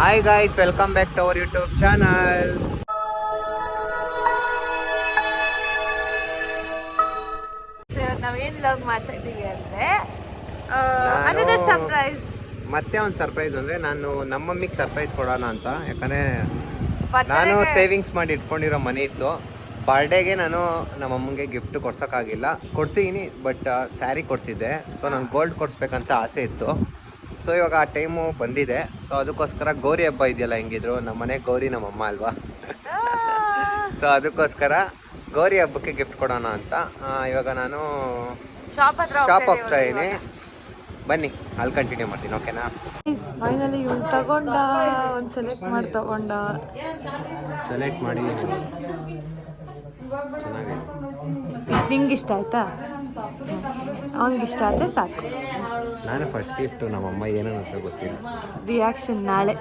Hi guys welcome back to our YouTube channel ನಾವೇನ್ vlog ಮಾಡ್ತಾ ಇದೀವಿ ಅಂದ್ರೆ ನಾನು- ಅನದರ್ ಸರ್ಪ್ರೈಸ್ ಮತ್ತೆ ಒಂದು ಸರ್ಪ್ರೈಸ್ ಅಂದ್ರೆ ನಾನು ನಮ್ಮ ಮಮ್ಮಿಗೆ ಸರ್ಪ್ರೈಸ್ ಕೊಡೋಣ ಅಂತ. ಯಾಕಂದ್ರೆ ನಾನು ಸೇವಿಂಗ್ಸ್ ಮಾಡಿ ಇಟ್ಕೊಂಡಿರೋ ಮನೆ ಇತ್ತು. ಬರ್ಡೇಗೆ ನಾನು ನಮ್ಮ ಅಮ್ಮಂಗೆ ಗಿಫ್ಟ್ ಕೊಡ್ಸೋಕ್ಕಾಗಿಲ್ಲ ಕೊಡ್ಸಿದ್ದೀನಿ ಬಟ್ ಸ್ಯಾರಿ ಕೊಡ್ಸಿದ್ದೆ. ಸೊ ನಾನು ಗೋಲ್ಡ್ ಕೊಡಿಸ್ಬೇಕಂತ ಆಸೆ ಇತ್ತು. ಸೊ ಇವಾಗ ಆ ಟೈಮು ಬಂದಿದೆ. ಸೊ ಅದಕ್ಕೋಸ್ಕರ ಗೌರಿ ಹಬ್ಬ ಇದೆಯಲ್ಲ ಹೆಂಗಿದ್ರು? ನಮ್ಮ ಮನೆ ಗೌರಿ ನಮ್ಮಮ್ಮ ಅಲ್ವಾ? ಸೊ ಅದಕ್ಕೋಸ್ಕರ ಗೌರಿ ಹಬ್ಬಕ್ಕೆ ಗಿಫ್ಟ್ ಕೊಡೋಣ ಅಂತ. ಇವಾಗ ನಾನು ಶಾಪ್ ಹೋಗ್ತಾ ಇದ್ದೀನಿ ಬನ್ನಿ ಅಲ್ಲಿ ಕಂಟಿನ್ಯೂ ಮಾಡ್ತೀನಿ ಓಕೆನಾ ಫೈನಲಿ ಇವ್ನು ತಗೊಂಡ. ಒಂದು ಸೆಲೆಕ್ಟ್ ಮಾಡಿ ತಗೊಂಡ. ಸೆಲೆಕ್ಟ್ ಮಾಡಿ. ನಿಂಗೆ ಇಷ್ಟ ಆಯ್ತಾ? ಅವ್ನಿಗೆ ಇಷ್ಟ ಆದ್ರೆ ಸಾಕು. ನಾನು ಫಸ್ಟ್ ನಮ್ಮ ಅಮ್ಮ ಏನೋ ಅಂತ ಗೊತ್ತಿಲ್ಲ. ರಿಯಾಕ್ಷನ್ ನಾಳೆ.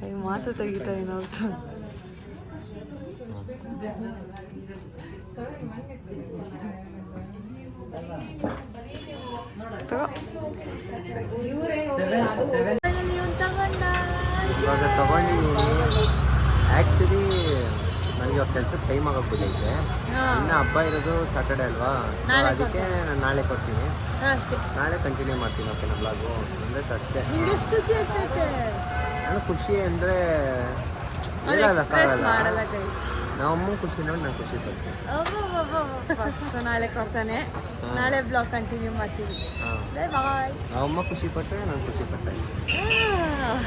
ಕೈ ಮಾತು ತೆಗಿತಾ ಏನೋರ್ತು ತಗೋ. ಇವಾಗ ತಗೊಂಡಿದ್ದೀನಿ ಆ್ಯಕ್ಚುಲಿ ನನಗೆ ಇವಾಗ ಕೆಲಸ ಟೈಮ್ ಆಗೋಕೆ ಬಿಟ್ಟೈತೆ. ಇನ್ನು ಹಬ್ಬ ಇರೋದು ಸಾಟರ್ಡೆ ಅಲ್ವಾ? ಅದಕ್ಕೆ ನಾನು ನಾಳೆ ಕೊಡ್ತೀನಿ. ನಾಳೆ ಕಂಟಿನ್ಯೂ ಮಾಡ್ತೀನಿ ಓಕೆನಾ ಬ್ಲಾಗು ಅಂದರೆ ಅಷ್ಟೇ. ಆಗ್ತೈತೆ? ನಾನು ಖುಷಿ ಅಂದರೆ ಇಲ್ಲ ಮಾಡಲ್ಲ guys. ನಮ್ಮ ಖುಷಿ ನೋಡಿ ನಾನು ಖುಷಿ ಪಡ್ತೀನಿ ನಾಳೆ ಕೊಡ್ತಾನೆ. ನಾಳೆ ಬ್ಲಾಗ್ ಕಂಟಿನ್ಯೂ ಮಾಡ್ತೀವಿ. ಬಾಯ್ ಬಾಯ್ ನಮ್ಮಮ್ಮ ಖುಷಿ ಪಟ್ಟರೆ ನಾನು ಖುಷಿ ಪಟ್ಟೆ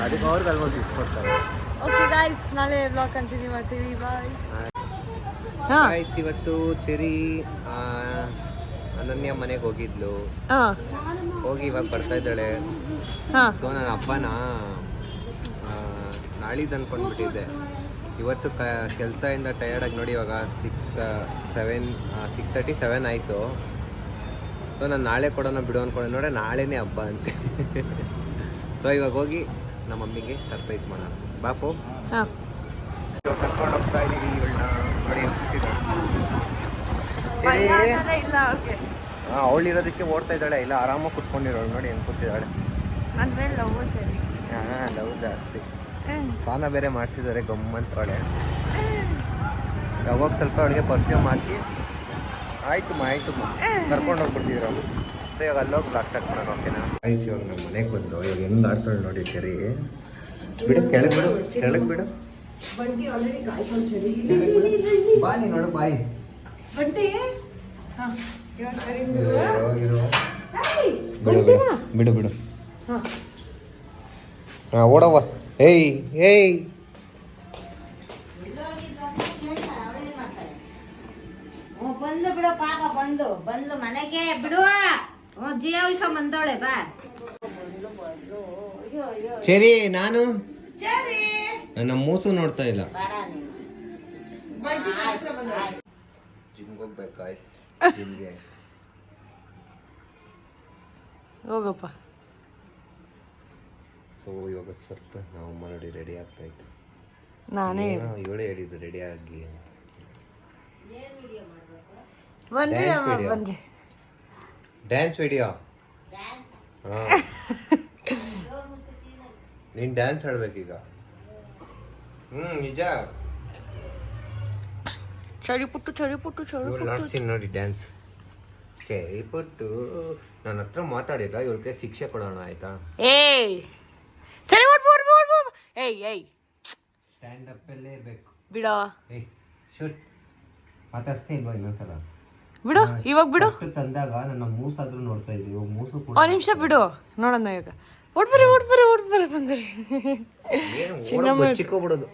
ಅದಕ್ಕೆ ಅವ್ರಿಗೆ ಅಲ್ವಾ ಗಿಫ್ಟ್ ಕೊಡ್ತಾರೆ. ಓಕೆ ಗಾಯ್ಸ್ ನಾಳೆ ಬ್ಲಾಗ್ ಕಂಟಿನ್ಯೂ ಮಾಡ್ತೀವಿ. ಬಾಯ್ Guys, ಇವತ್ತು ಚೆರಿ ಅನನ್ಯ ಮನೆಗೆ ಹೋಗಿದ್ಲು. ಹೋಗಿ ಇವಾಗ ಬರ್ತಾ ಇದ್ದಾಳೆ. ಸೊ ನನ್ನ ಅಪ್ಪನ ನಾಳಿದ್ದು ಅಂದ್ಕೊಂಡ್ಬಿಟ್ಟಿದ್ದೆ ಇವತ್ತು ಕ ಕೆಲಸದಿಂದ ಟಯರ್ಡಾಗಿ ನೋಡಿ ಇವಾಗ six seven six thirty seven ಆಯಿತು. ಸೊ ನಾನು ನಾಳೆ ಕೊಡೋಣ ಬಿಡು ಅಂದ್ಕೊಂಡೆ ನೋಡಿ ನಾಳೆನೇ ಹಬ್ಬ ಅಂತೆ. ಸೊ ಇವಾಗ ಹೋಗಿ ನಮ್ಮ ಮಮ್ಮಿಗೆ ಸರ್ಪ್ರೈಸ್ ಮಾಡೋಣ. ಬಾಪು ಕರ್ಕೊಂಡು ಹೋಗ್ತಾ ಇದ್ದೀವಿ ಅವಳಿರೋದಕ್ಕೆ ಓಡ್ತಾ ಇದ್ದಾಳೆ. ಇಲ್ಲ ಆರಾಮಾಗಿ ಕುತ್ಕೊಂಡಿರೋಳು. ನೋಡಿ ಹೆಂಗೆ ಕೂತಿದ್ದಾಳೆ. ಲವ್ ಜಾಸ್ತಿ. ಸ್ನಾನ ಬೇರೆ ಮಾಡಿಸಿದ್ದಾರೆ ಗಮ್ಮಂತವಳೆ ಯಾವಾಗ ಸ್ವಲ್ಪ ಅವಳಿಗೆ ಪರ್ಫ್ಯೂಮ್ ಹಾಕಿ ಆಯ್ತು ಮಾ ಆಯ್ತು ಮಾ. ಕರ್ಕೊಂಡು ಹೋಗ್ಬಿಡ್ತಿದ್ರು ಸೊ ಇವಾಗ ಅಲ್ಲೋಗಿ ಬ್ಲಾಕ್ ಸ್ಟಾರ್ಟ್ ಮಾಡೋಣ ಓಕೆನಾ ಐಸ್ ಇವಾಗ ನಮ್ಮ ಮನೆಗೆ ಬಂದು ಇವಾಗ ಹೆಂಗ್ ಆಡ್ತಾಳೆ ನೋಡಿ ಸರಿ. ಬಿಡು ಕೆಳಗೆ ಬಿಡು ಕೆಳಗೆ ಬಿಡು. ಬಾ ನೀ ನೋಡು ಬಾಯಿ. ಬಿಡು ಬಿಡು ಬಿಡು ಬಿಡು. ಹಾಂ ಓಡವ್ವ. ಏಯ್ ಏಯ್ ಬಂದು ಬಿಡು ಪಾಪ ಬಂದು ಬಂದು ಮನೆಗೆ ಬಿಡು ಹ್ಞೂ ಜೀವಿಕ ಬಂದವಳೆ ಬಾ. ಸರಿ ನಾನು? ನನ್ನ ಮೂಸು ನೋಡ್ತಾ ಇಲ್ಲ. ಬೇಡ ನೀನು. ಜಿಮ್ಗೆ ಹೋಗ್ಬೇಕು ಗಾಯ್ಸ್ ಜಿಮ್ಗೆ. ಹೋಗಪ್ಪ. ಸೊ ಇವಾಗ ಸ್ವಲ್ಪ ನಾವು ಮಾಡಿ ರೆಡಿ ಆಗ್ತಾ ಇತ್ತು ನಾನೇ. ಇವಳೆ ಹೇಳಿದ್ದು ರೆಡಿ ಆಗಿ ಡ್ಯಾನ್ಸ್ ವಿಡಿಯೋ ನೀನ್. ನೀನು ಡ್ಯಾನ್ಸ್ ಆಡ್ಬೇಕೀಗ? ಹ್ಮ್ ನಿಜ. ಚಳಿ ಪುಟ್ಟು ಚಳಿ ಪುಟ್ಟು ಚಳಿ ಪುಟ್ಟು. ನೋಡಿ ಡ್ಯಾನ್ಸ್ ಸರಿ ಪಟ್ಟು. ನನ್ನ ಹತ್ರ ಮಾತಾಡಿಲ್ಲ ಇವಳಿಗೆ ಶಿಕ್ಷೆ ಕೊಡೋಣ ಆಯ್ತಾ? ಏಯ್! ಚಳಿ ಓಡ್ಬೋ ಓಡ್ಬೋ ಓಡ್ಬೋ ಏಯ್ ಏಯ್. ಸ್ಟ್ಯಾಂಡ್ ಅಪ್ಪಲ್ಲೇ ಇರಬೇಕು. ಬಿಡೋ. ಏಯ್ ಶೂಟ್. ಮಾತಾಡ್ಸ್ತಾ ಇಲ್ವಾ ಇನ್ನೊಂದ್ಸಲ? ಬಿಡು ಇವಾಗ ಬಿಡು. ತಂದಾಗ ನನ್ನ ಮೂಸಾದ್ರೂ ನೋಡ್ತಾ ಇದ್ದೀವಿ ಇವಾಗ ಮೂಸು ಕೂಡ ಒಂದ್ ನಿಮಿಷ ಬಿಡು. ನೋಡೋಣ ಇವಾಗ. ಓಡ್ಬರಿ ಓಡ್ಬರಿ ಓಡ್ಬರಿ ಬಂದ್ರಿ. ಏನು ಬಚ್ಚಿಕೋಬಿಡೋದು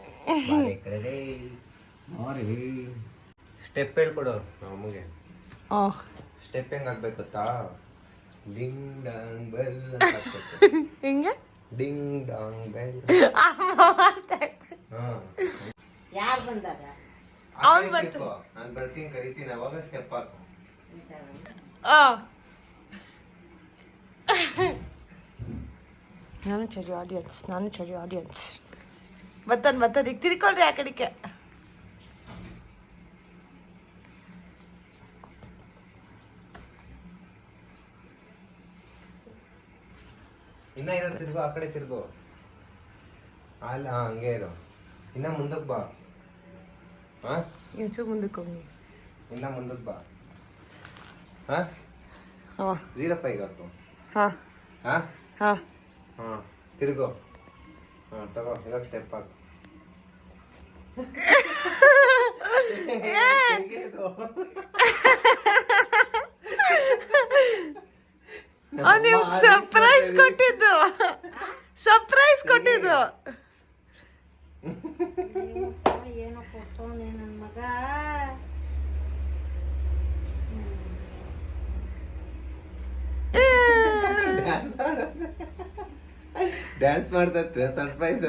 ಸ್ಟೆಪ್ ಹೇಳ್ಕೊಡು ನಮಗೆ. ಸ್ಟೆಪ್ ಹೆಂಗ್ ಹಾಕ್ಬೇಕು ಗೊತ್ತಾ? ಡಿಂಗ್ ಡಾಂಗ್ ಬೆಲ್ ಹಿಂಗೆ? ಡಿಂಗ್ ಡಾಂಗ್ ಬೆಲ್ ಹಾ. ಯಾರು ಬಂದಾಗ ಅವ್ನ್ ಬಂತು. ನಾನು ಬರ್ತೀನಿ ಕರಿತೀನಿ ಅವಾಗ ಸ್ಟೆಪ್ ಹಾಕು ಆ ನಾನು ಚರಿ ಆಡಿಯನ್ಸ್ ನಾನು ಚರಿ ಆಡಿಯನ್ಸ್ ಬತ್ತನ್ ಬತ್ತನ್ ಈಗ ತಿರ್ಕೊಳ್ರಿ ಆ ಕಡೆಗೆ. ಇನ್ನ ಇರೋ ತಿರ್ಗು ಆ ಕಡೆ ತಿರ್ಗು. ಅಲ್ಲ ಹಾ, ಹಂಗೆ ಇರು. ಇನ್ನ ಮುಂದಕ್ಕೆ ಬಾ. ಹಾ ಒಂಚೂರು ಮುಂದಕ್ಕೆ ಹೋಗಿ ಇನ್ನ ಮುಂದಕ್ಕೆ ಬಾ. ಹಾ ಹಾಂ. ಜೀರೋ ಫೈವ್ ಹಾಕು. ಹಾಂ. ಹಾ ಹಾಂ. ಹಾ ತಿರ್ಗು. ಹಾ ತಗೋ ಇವಾಗ ಸ್ಟೆಪ್ ಹಾಕು. ತೆಗೆದು. ನಿಮ್ಗೆ ಸರ್ಪ್ರೈಸ್ ಕೊಟ್ಟಿದ್ದು. ಸರ್ಪ್ರೈಸ್ ಕೊಟ್ಟಿದ್ದು. ಏನೋ ನನ್ನ ಮಗ? ಡ್ಯಾನ್ಸ್ ಮಾಡ್ತತ್ತೆ ಸರ್ಪ್ರೈಸ್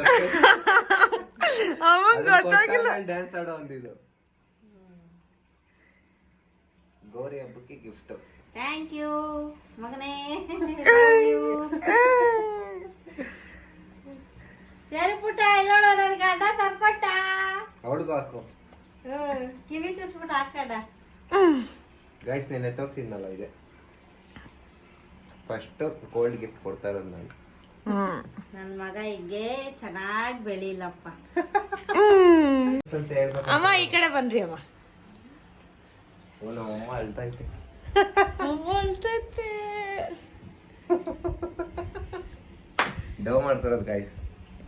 ಅವನ್ ಗೊತ್ತಾಗಿಲ್ಲ. ಡ್ಯಾನ್ಸ್ ಆಡೋ ಒಂದಿದು. ಗೌರಿ ಹಬ್ಬಕ್ಕೆ ಗಿಫ್ಟ್ ಥ್ಯಾಂಕ್ ಯು ಮಗನೇ. ಸರಿ ಪುಟ್ಟ ಇಲ್ಲೋಡು ನನ್ನ ಗಂಡ ತರ್ಕೊಟ್ಟ ಅವಳಿಗೂ ಹಾಕು. ಕಿವಿ ಚುಚ್ಬಿಟ್ಟು ಹಾಕಡ ಗೈಸ್ ನೆನ್ನೆ ತೋರಿಸಿದ್ನಲ್ಲ ಇದೆ. ಫಸ್ಟ್ ಗೋಲ್ಡ್ ಗಿಫ್ಟ್ ಕೊಡ್ತಾ ಇರೋದು ನಾನು. ಹ್ಮ್ ನನ್ನ ಮಗ ಹಿಂಗೆ ಚೆನ್ನಾಗಿ ಬೆಳಿಲಪ್ಪ. ಅಮ್ಮ ಈ ಕಡೆ ಬನ್ರಿ ಅಮ್ಮ. ಓ, ನಮ್ಮಮ್ಮ ಅಳ್ತಾ ಐತೆ ಅಮ್ಮ ಅಳ್ತೈತೆ. ಡವ್ ಮಾಡ್ತಿರೋದು ಗಾಯ್ಸ್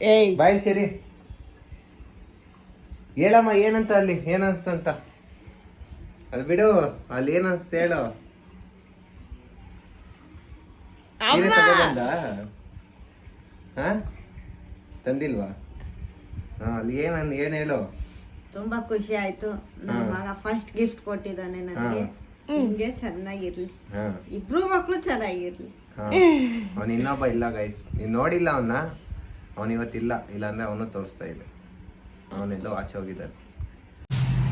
ಏಯ್. ಬಾಯ್ ಚೆರಿ ಹೇಳಮ್ಮ ಏನಂತ ಅಲ್ಲಿ? ಏನನ್ಸ್ತಂತ ಅಲ್ಲಿ ಬಿಡು ಅಲ್ಲಿ ಏನನ್ಸ್ತ ಹೇಳು. ಹಾ ತಂದಿಲ್ವಾ? ಹಾ ಅಲ್ಲಿ ಏನಂದ್ ಏನ್ ಹೇಳು? ತುಂಬಾ ಖುಷಿ ಆಯ್ತು. ನನ್ನ ಮಗ ಫಸ್ಟ್ ಗಿಫ್ಟ್ ಕೊಟ್ಟಿದ್ದಾನೆ ನನಗೆ ಹಿಂಗೆ ಚೆನ್ನಾಗಿರ್ಲಿ. ಹಾ. ಇಬ್ರು ಮಕ್ಳು ಚೆನ್ನಾಗಿರ್ಲಿ. ಅವನ್ ಇನ್ನೊಬ್ಬ ಇಲ್ಲ ಗೈಸ್ ನೀನ್ ನೋಡಿಲ್ಲ ಅವನ್ನ ಅವನ್ ಇವತ್ತಿಲ್ಲ. ಇಲ್ಲಾಂದ್ರೆ ಅವನು ತೋರಿಸ್ತಾ ಇದೆ ಅವನೆಲ್ಲೋ ಆಚೆ ಹೋಗಿದ್ದಾನೆ.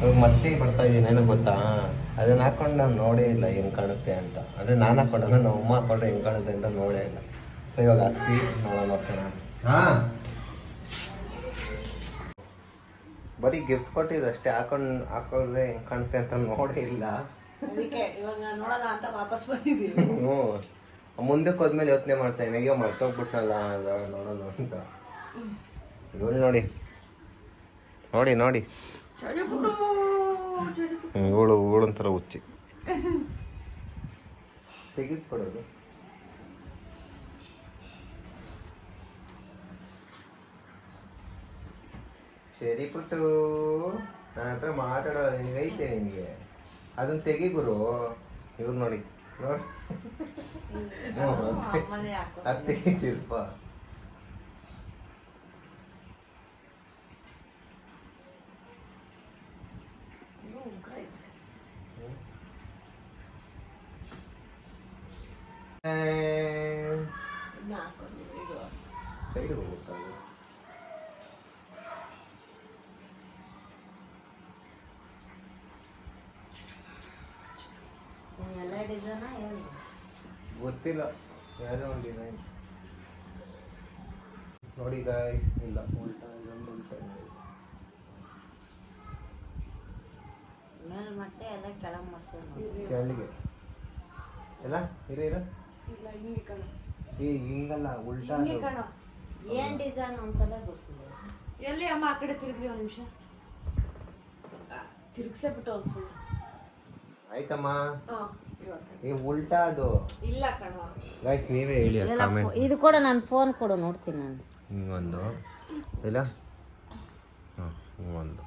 ಅವ ಮತ್ತೆ ಬರ್ತಾ ಇದ್ದೀನಿ ಏನೋ ಗೊತ್ತಾ? ಅದನ್ನ ಹಾಕೊಂಡು ನಾನು ನೋಡೇ ಇಲ್ಲ ಹೆಂಗ್ ಕಾಣುತ್ತೆ ಅಂತ. ಅದೇ ನಾನು ಹಾಕೊಂಡಲ್ಲ ನಮ್ಮ ಅಮ್ಮ ಹಾಕೊಂಡ್ರೆ ಹೆಂಗ್ ಕಾಣುತ್ತೆ ಅಂತ ನೋಡೇ ಇಲ್ಲ. ಸೊ ಇವಾಗ ಹಾಕ್ಸಿ ನೋಡೋಣ ಹಾ. ಬರೀ ಗಿಫ್ಟ್ ಕೊಟ್ಟಿದ್ದು ಅಷ್ಟೇ. ಹಾಕೊಂಡು ಹಾಕೊಂಡ್ರೆ ಹೆಂಗ್ ಕಾಣುತ್ತೆ ಅಂತ ನೋಡೇ ಇಲ್ಲ. ನೋಡೋಣ ಅಂತ ವಾಪಸ್ ಬಂದಿದ್ದೀವಿ. ಹ್ಞೂ ಮುಂದಕ್ಕೆ ಹೋದ್ಮೇಲೆ ಯೋಚನೆ ಮಾಡ್ತಾ ಇದ್ದೀನಿ. ಅಯ್ಯೋ ಮರ್ತೋಗ್ಬಿಟ್ನಲ್ಲ ನೋಡೋಣ ಅಂತ. ಇವಳು ನೋಡಿ. ನೋಡಿ ನೋಡಿ. ಇವಳು ಒಂಥರ ಹುಚ್ಚಿ. ತೆಗೆದುಕೊಡೋದು. ಸರಿ ಪುಟ್ಟು ನನ್ನ ಹತ್ರ ಮಾತಾಡೋ ಐತೆ ನಿನಗೆ. ಅದನ್ನ ತೆಗಿ ಗುರು ಇವ್ರು ನೋಡಿ ನೋಡಿ ಅದು ತೆಗಿತಿಲ್ಪ ಸೈಡ್ ಹೋಗುತ್ತಾ ಅದು? ಎಲ್ಲ ಡಿಸೈನ ಹೇಳಿ. ಗೊತ್ತಿಲ್ಲ ಯಾವುದೋ ಒಂದು ಡಿಸೈನ್ ನೋಡಿ ಗಾಯ್ಸ್ ಇಲ್ಲ. ಉಲ್ಟಾ ಇದೊಂದು ಉಲ್ಟಾ. ಮೇಲ್ಮಟ್ಟೆ ಎಲ್ಲ ಕೆಳಗೆ ಮಾಡ್ತೇವೆ ನಾವು. ಕೆಳಗೆ. ಎಲ್ಲ ಇರ ಇರ. ಈ ಹಿಂಗಲ್ಲ ಉಲ್ಟಾ ಕಣ. ಏನ್ ಡಿಸೈನ್ ಅಂತಲೇ ಗೊತ್ತಿಲ್ಲ. ಎಲ್ಲಿ ಅಮ್ಮ ಆ ಕಡೆ ತಿರುಗ್ಲಿ ಒಂದು ನಿಮಿಷ. ತಿರುಗ್ಸೇ ಬಿಟ್ಟು ಫುಲ್ ಆಯ್ತಮ್ಮ. ಹಾಂ ಈ ಉಲ್ಟಾ ಅದು. ಇಲ್ಲ ಕಣ. ಗೈಸ್ ನೀವೇ ಹೇಳಿ ಕಾಮೆಂಟ್ ಇದು ಕೂಡ ನಾನು ಫೋನ್ ಕೊಡು ನೋಡ್ತೀನಿ ನಾನು. ಹಿಂಗೊಂದು. ಇಲ್ಲ? ಹಾಂ ಹಿಂಗೊಂದು.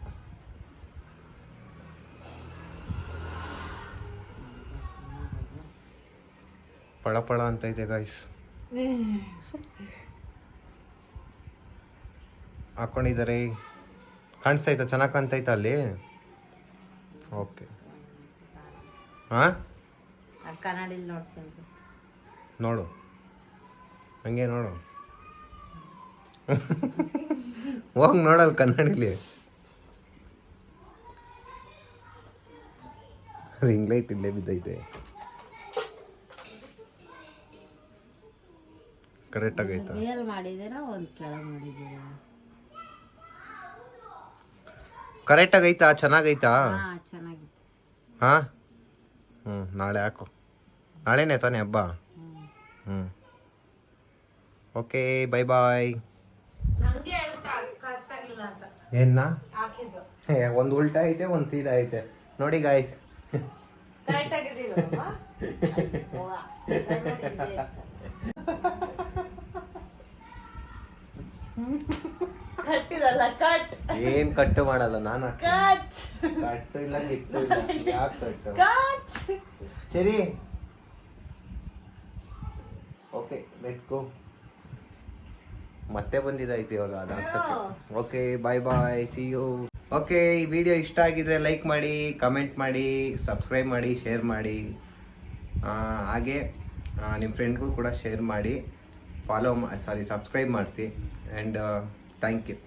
ಪಳ ಪಳ ಅಂತ ಇದೆ ಗಾಯ್ಸ್ ಹಾಕೊಂಡಿದ್ದಾರೆ. ಕಾಣಿಸ್ತೈತಾ ಚೆನ್ನಾಗಿ ಇತ್ತ ಅಲ್ಲಿ? ಓಕೆ ಹಾಂ? ಕನ್ನಡಿಲಿ ನೋಡ್ತೀನಿ ನೋಡು ಹಂಗೆ ನೋಡು. ಹೋಗಿ ನೋಡಲ್ಲ ಕನ್ನಡಿಲಿ ರಿಂಗ್ ಲೈಟ್ ಇಲ್ಲೇ ಬಿದ್ದೈತೆ. ಕರೆಕ್ಟ್ ಆಗೈತಾ ರಿಯಲ್ ಮಾಡಿದ್ದೀರಾ ಒಂದು ಕೆಳಗೆ ಮಾಡಿದ್ದೀರಾ? ಕರೆಕ್ಟ್ ಆಗೈತಾ ಚೆನ್ನಾಗೈತಾ ಹಾ ಹ್ಞೂ ನಾಳೆ ಹಾಕು. ನಾಳೆನೇ ತಾನೇ ಹಬ್ಬ? ಹ್ಞೂ ಓಕೆ ಬೈ ಬಾಯ್ ಏನ ಒಂದು ಉಲ್ಟಾ ಐತೆ ಒಂದು ಸೀದಾ ಐತೆ. ನೋಡಿ ಗಾಯ್ಸ್ ಏನ್ ಕಟ್ಟು ಮಾಡಲ್ಲ ನಾನು? ಕಟ್. ಕಟ್ಟು ಇಲ್ಲ ಯಾಕೆ ಕಟ್. ಸರಿ. ಗೋ ಮತ್ತೆ ಬಂದಿದ್ದಾಯ್ತು ಇವಾಗ ಅದು okay bye bye see you okay ಈ ವಿಡಿಯೋ ಇಷ್ಟ ಆಗಿದ್ರೆ ಲೈಕ್ ಮಾಡಿ ಕಮೆಂಟ್ ಮಾಡಿ ಸಬ್ಸ್ಕ್ರೈಬ್ ಮಾಡಿ ಶೇರ್ ಮಾಡಿ. ಹಾಗೆ ನಿಮ್ಮ ಫ್ರೆಂಡ್ಗೂ ಕೂಡ ಶೇರ್ ಮಾಡಿ. ಫಾಲೋ ಸಾರಿ ಸಬ್ಸ್ಕ್ರೈಬ್ ಮಾಡಿಸಿ. And thank you